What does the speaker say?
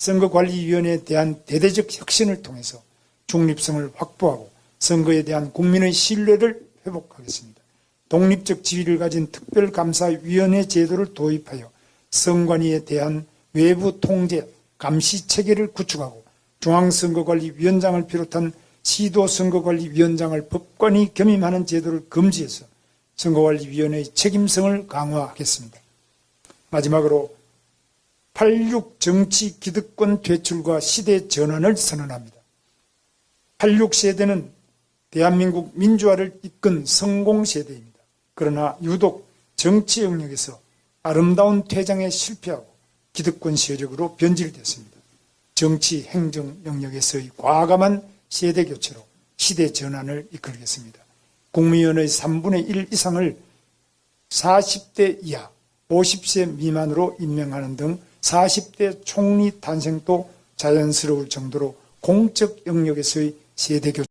선거관리위원회에 대한 대대적 혁신을 통해서 중립성을 확보하고 선거에 대한 국민의 신뢰를 회복하겠습니다. 독립적 지위를 가진 특별감사위원회 제도를 도입하여 선관위에 대한 외부 통제, 감시 체계를 구축하고 중앙선거관리위원장을 비롯한 시도선거관리위원장을 법관이 겸임하는 제도를 금지해서 선거관리위원회의 책임성을 강화하겠습니다. 마지막으로 86 정치 기득권 퇴출과 시대 전환을 선언합니다. 86 세대는 대한민국 민주화를 이끈 성공 세대입니다. 그러나 유독 정치 영역에서 아름다운 퇴장에 실패하고 기득권 세력으로 변질됐습니다. 정치 행정 영역에서의 과감한 세대 교체로 시대 전환을 이끌겠습니다. 국민의원의 3분의 1 이상을 40대 이하, 50세 미만으로 임명하는 등 40대 총리 탄생도 자연스러울 정도로 공적 영역에서의 세대 교체